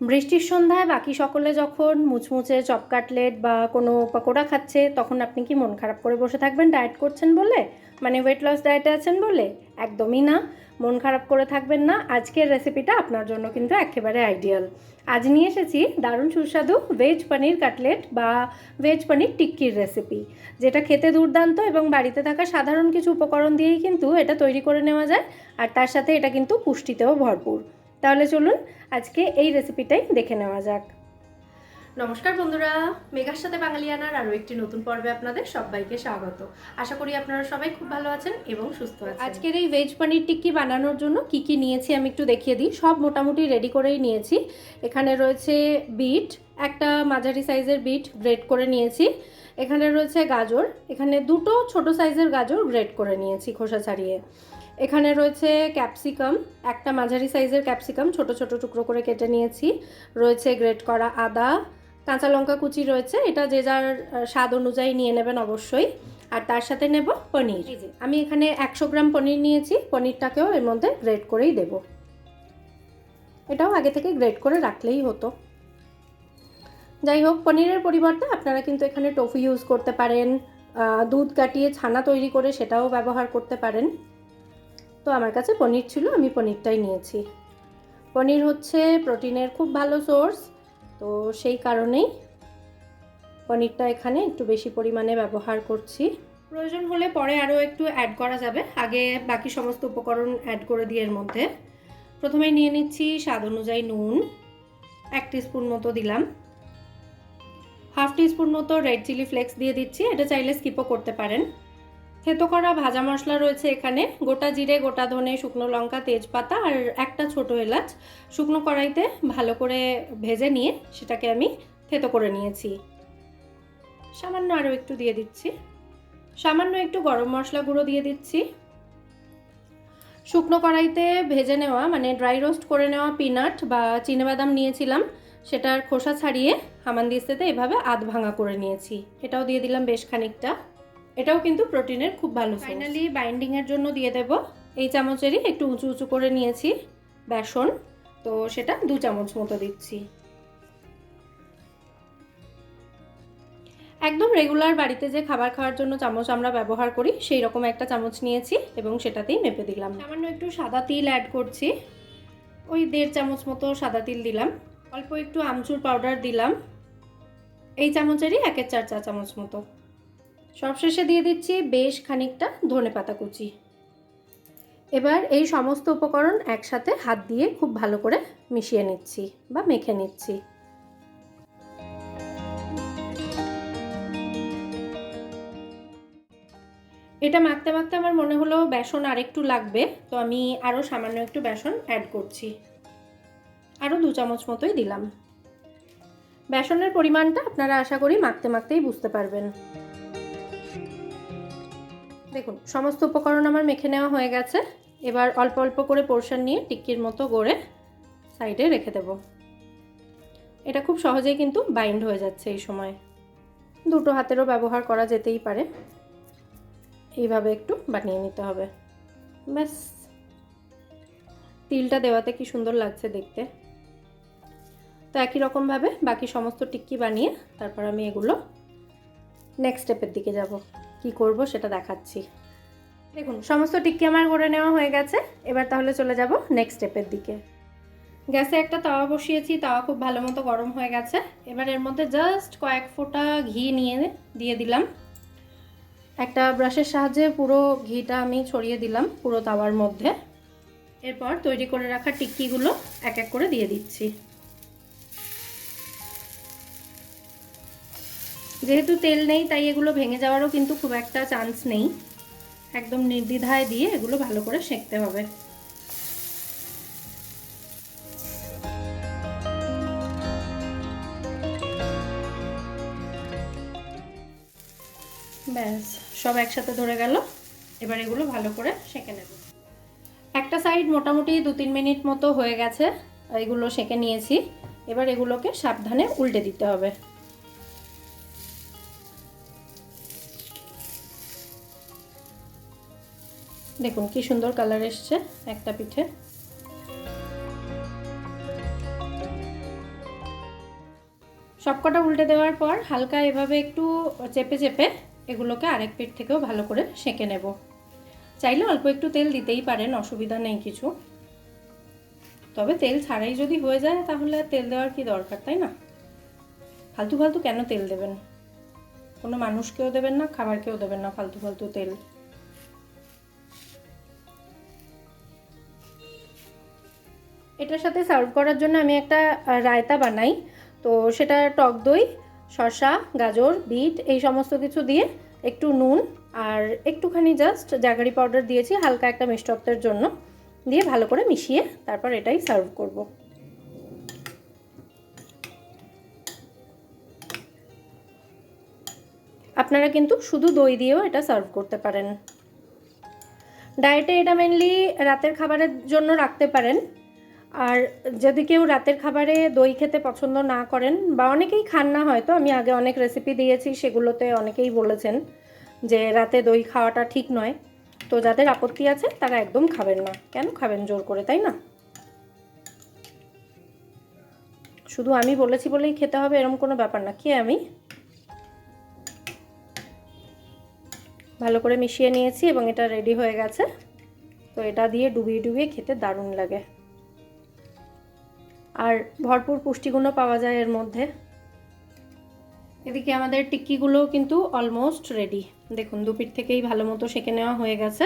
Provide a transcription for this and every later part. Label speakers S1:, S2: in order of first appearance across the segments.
S1: বৃষ্টির সন্ধ্যায় বাকি সকলে যখন মুচমুচে চপ কাটলেট বা কোনো পকোড়া খাচ্ছে, তখন আপনি কি মন খারাপ করে বসে থাকবেন? ডায়েট করছেন বলে? মানে ওয়েট লস ডায়েটে আছেন বলে? একদমই না। মন খারাপ করে থাকবেন না। আজকের রেসিপিটা আপনার জন্য কিন্তু একেবারে আইডিয়াল আজ নিয়ে এসেছি দারুণ সুস্বাদু ভেজ পনির কাটলেট বা ভেজ পনির টিক্কির রেসিপি যেটা খেতে দুর্দান্ত এবং বাড়িতে থাকা সাধারণ কিছু উপকরণ দিয়েই কিন্তু এটা তৈরি করে নেওয়া যায়। আর তার সাথে এটা কিন্তু পুষ্টিতেও ভরপুর। তাহলে চলুন আজকে এই রেসিপিটাই দেখে নেওয়া যাক। নমস্কার বন্ধুরা মেঘার সাথে বাঙালিয়ানার আরও একটি নতুন পর্বে আপনাদের সবাইকে স্বাগত। আশা করি আপনারা সবাই খুব ভালো আছেন এবং সুস্থ আছেন। আজকের এই ভেজ পনির টিক্কি বানানোর জন্য কি কি নিয়েছি আমি একটু দেখিয়ে দিই। সব মোটামুটি রেডি করেই নিয়েছি। এখানে রয়েছে বিট একটা মাঝারি সাইজের বিট গ্রেট করে নিয়েছি। এখানে রয়েছে গাজর এখানে দুটো ছোট সাইজের গাজর গ্রেট করে নিয়েছি খোসা ছাড়িয়ে। এখানে রয়েছে ক্যাপসিকাম, একটা মাঝারি সাইজের ক্যাপসিকাম, ছোট ছোট টুকরো করে কেটে নিয়েছি। রয়েছে গ্রেট করা আদা, কাঁচা লঙ্কা কুচি রয়েছে, এটা যে যার স্বাদ অনুযায়ী নিয়ে নেবেন অবশ্যই। আর তার সাথে নেব পনির। আমি এখানে একশো গ্রাম পনির নিয়েছি, পনিরটাকেও এর মধ্যে গ্রেট করেই দেব। এটাও আগে থেকে গ্রেট করে রাখলেই হতো। যাই হোক পনিরের পরিবর্তে আপনারা কিন্তু এখানে টোফু ইউজ করতে পারেন দুধ কাটিয়ে ছানা তৈরি করে সেটাও ব্যবহার করতে পারেন। তো আমার কাছে পনির ছিল, আমি পনিরটাই নিয়েছি। পনির হচ্ছে প্রোটিনের খুব ভালো সোর্স, তো সেই কারণেই পনিরটা এখানে একটু বেশি পরিমাণে ব্যবহার করছি। প্রয়োজন হলে পরে আরও একটু অ্যাড করা যাবে, আগে বাকি সমস্ত উপকরণ অ্যাড করে দিয়ে এর মধ্যে। প্রথমে নিয়ে নিচ্ছি স্বাদ অনুযায়ী নুন, এক স্পুন মতো দিলাম। হাফ স্পুন মতো রেড চিলি ফ্লেক্স দিয়ে দিচ্ছি, এটা চাইলে স্কিপও করতে পারেন। থেতো করা ভাজা মশলা রয়েছে এখানে। গোটা জিরে, গোটা ধনে, শুকনো লঙ্কা, তেজপাতা আর একটা ছোট এলাচ। শুকনো কড়াইতে ভালো করে ভেজে নিয়ে সেটাকে আমি থেতো করে নিয়েছি। সামান্য আরও একটু দিয়ে দিচ্ছি। সামান্য একটু গরম মশলা গুঁড়ো দিয়ে দিচ্ছি। শুকনো কড়াইতে ভেজে নেওয়া মানে ড্রাই রোস্ট করে নেওয়া পিনাট বা চিনেবাদাম নিয়েছিলাম। সেটার খোসা ছাড়িয়ে হামানদিস্তাতে এভাবে আধ ভাঙা করে নিয়েছি। এটাও দিয়ে দিলাম বেশ খানিকটা। এটাও কিন্তু প্রোটিনের খুব ভালো ফাইনালি বাইন্ডিংয়ের জন্য দিয়ে দেব। এই চামচেরই একটু উঁচু উঁচু করে নিয়েছি বেসন। তো সেটা দু চামচ মতো দিচ্ছি। একদম রেগুলার বাড়িতে যে খাবার খাওয়ার জন্য চামচ আমরা ব্যবহার করি, সেই রকম একটা চামচ নিয়েছি এবং সেটাতেই মেপে দিলাম। সামান্য একটু সাদা তিল অ্যাড করছি। ওই দেড় চামচ মতো সাদা তিল দিলাম। অল্প একটু আমচুর পাউডার দিলাম। এই চামচেরই একের চার চা চামচ মতো। সবশেষে দিয়ে দিচ্ছি বেশ খানিকটা ধনে পাতা কুচি। এবার এই সমস্ত উপকরণ একসাথে হাত দিয়ে খুব ভালো করে মিশিয়ে নিচ্ছি বা মেখে নিচ্ছি। এটা মাখতে মাখতে আমার মনে হলো বেসন আরেকটু লাগবে, তো আমি আরও সামান্য একটু বেসন অ্যাড করছি। আরও দু চামচ মতোই দিলাম। বেসনের পরিমাণটা আপনারা আশা করি মাখতে মাখতেই বুঝতে পারবেন। দেখুন, সমস্ত উপকরণ আমার মেখে নেওয়া হয়ে গেছে। এবার অল্প অল্প করে পোর্শন নিয়ে টিক্কির মতো গড়ে সাইডে রেখে দেব। এটা খুব সহজেই কিন্তু বাইন্ড হয়ে যাচ্ছে এই সময়। দুটো হাতেরও ব্যবহার করা যেতেই পারে। এইভাবে একটু বানিয়ে নিতে হবে। ব্যাস। তিলটা দেওয়াতে কি সুন্দর লাগছে দেখতে। তো একই রকমভাবে বাকি সমস্ত টিক্কি বানিয়ে তারপর আমি এগুলো নেক্সট স্টেপের দিকে যাব। কি করব সেটা দেখাচ্ছি। দেখুন, সমস্ত টিক্কি আমার করে নেওয়া হয়ে গেছে। এবার তাহলে চলে যাব নেক্সট স্টেপের দিকে। গ্যাসে একটা তাওয়া বসিয়েছি, তাওয়া খুব ভালো মতো গরম হয়ে গেছে। এবার এর মধ্যে জাস্ট কয়েক ফোঁটা ঘি নিয়ে দিয়ে দিলাম। একটা ব্রাশের সাহায্যে পুরো ঘিটা আমি ছড়িয়ে দিলাম পুরো তাওয়ার মধ্যে। এরপর তৈরি করে রাখা টিক্কিগুলো এক এক করে দিয়ে দিচ্ছি। যেহেতু তেল নেই, তাই এগুলো ভেঙে যাওয়ারও কিন্তু খুব একটা চান্স নেই। একদম নির্দ্বিধায় দিয়ে এগুলো ভালো করে সেঁকতে হবে। ব্যাস, সব একসাথে ধরে গেল। এবার এগুলো ভালো করে সেঁকে নেব। একটা সাইড মোটামুটি দু তিন মিনিট মতো হয়ে গেছে এগুলো সেঁকে নিয়েছি। এবার এগুলোকে সাবধানে উল্টে দিতে হবে। দেখুন কি সুন্দর কালার এসছে একটা পিঠে। সবকটা উল্টে দেওয়ার পর হালকা এভাবে একটু চেপে চেপে এগুলোকে আরেক পিঠ থেকেও ভালো করে সেঁকে নেব। চাইলে অল্প একটু তেল দিতেই পারেন, অসুবিধা নেই কিছু। তবে তেল ছাড়াই যদি হয়ে যায় তাহলে আর তেল দেওয়ার কি দরকার, তাই না? ফালতু ফালতু কেন তেল দেবেন? কোনো মানুষকেও দেবেন না, খাবারকেও দেবেন না ফালতু ফালতু তেল। এটার সাথে সার্ভ করার জন্য আমি একটা রায়তা বানাই। তো সেটা টক দই, শসা, গাজর, বিট, এই সমস্ত কিছু দিয়ে একটু নুন আর একটুখানি জাস্ট জাগারি পাউডার দিয়েছি হালকা একটা মিষ্টত্বের জন্য। দিয়ে ভালো করে মিশিয়ে তারপর এটাই সার্ভ করব। আপনারা কিন্তু শুধু দই দিয়েও এটা সার্ভ করতে পারেন। ডায়েটে এটা মেনলি রাতের খাবারের জন্য রাখতে পারেন। আর যদি কেউ রাতের খাবারে দই খেতে পছন্দ না করেন, বা অনেকেই খান না হয়তো, আমি আগে অনেক রেসিপি দিয়েছি, সেগুলোতে অনেকেই বলেছেন যে রাতে দই খাওয়াটা ঠিক নয়। তো যাদের আপত্তি আছে, তারা একদম খাবেন না। কেন? খাবেন জোর করে, তাই না? শুধু আমি বলেছি বলেই খেতে হবে এরকম কোনো ব্যাপার না। কি আমি? ভালো করে মিশিয়ে নিয়েছি, এবং এটা রেডি হয়ে গেছে। তো এটা দিয়ে ডুবিয়ে ডুবিয়ে খেতে দারুণ লাগে। আর ভরপুর পুষ্টিগুণও পাওয়া যায় এর মধ্যে। এদিকে আমাদের টিক্কিগুলোও কিন্তু অলমোস্ট রেডি দেখুন দুপিঠ থেকেই ভালো মতো সেঁকে নেওয়া হয়ে গেছে।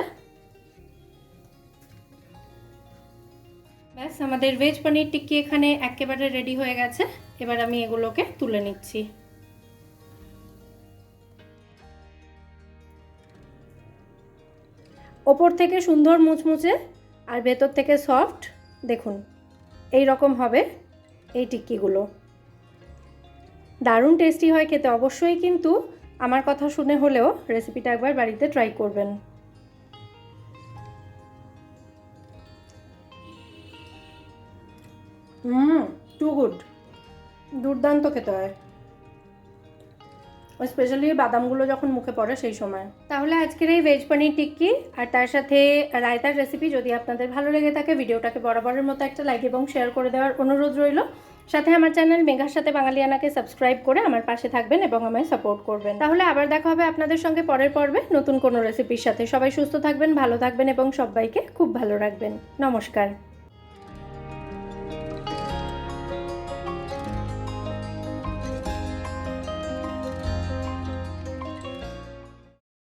S1: ব্যাস, আমাদের ভেজ পনির টিক্কি এখানে একেবারে রেডি হয়ে গেছে। এবার আমি এগুলোকে তুলে নিচ্ছি। ওপর থেকে সুন্দর মুচমুচে আর ভেতর থেকে সফট দেখুন। এই রকম হবে এই টিক্কিগুলো। দারুণ টেস্টি হয় খেতে অবশ্যই, কিন্তু আমার কথা শুনে হলেও রেসিপিটা একবার বাড়িতে ট্রাই করবেন। হুম টু গুড দুর্দান্ত খেতে হয়। স্পেশালি বাদামগুলো যখন মুখে পড়ে সেই সময়। তাহলে আজকের এই ভেজ পনির টিক্কি আর তার সাথে রায়তার রেসিপি যদি আপনাদের ভালো লেগে থাকে, ভিডিওটাকে বরাবরের মতো একটা লাইক এবং শেয়ার করে দেওয়ার অনুরোধ রইল। সাথে আমার চ্যানেল মেঘার সাথে বাঙালিয়ানাকে সাবস্ক্রাইব করে আমার পাশে থাকবেন এবং আমায় সাপোর্ট করবেন। তাহলে আবার দেখা হবে আপনাদের সঙ্গে পরের পর্বে নতুন কোনো রেসিপির সাথে। সবাই সুস্থ থাকবেন, ভালো থাকবেন এবং সবাইকে খুব ভালো রাখবেন। নমস্কার।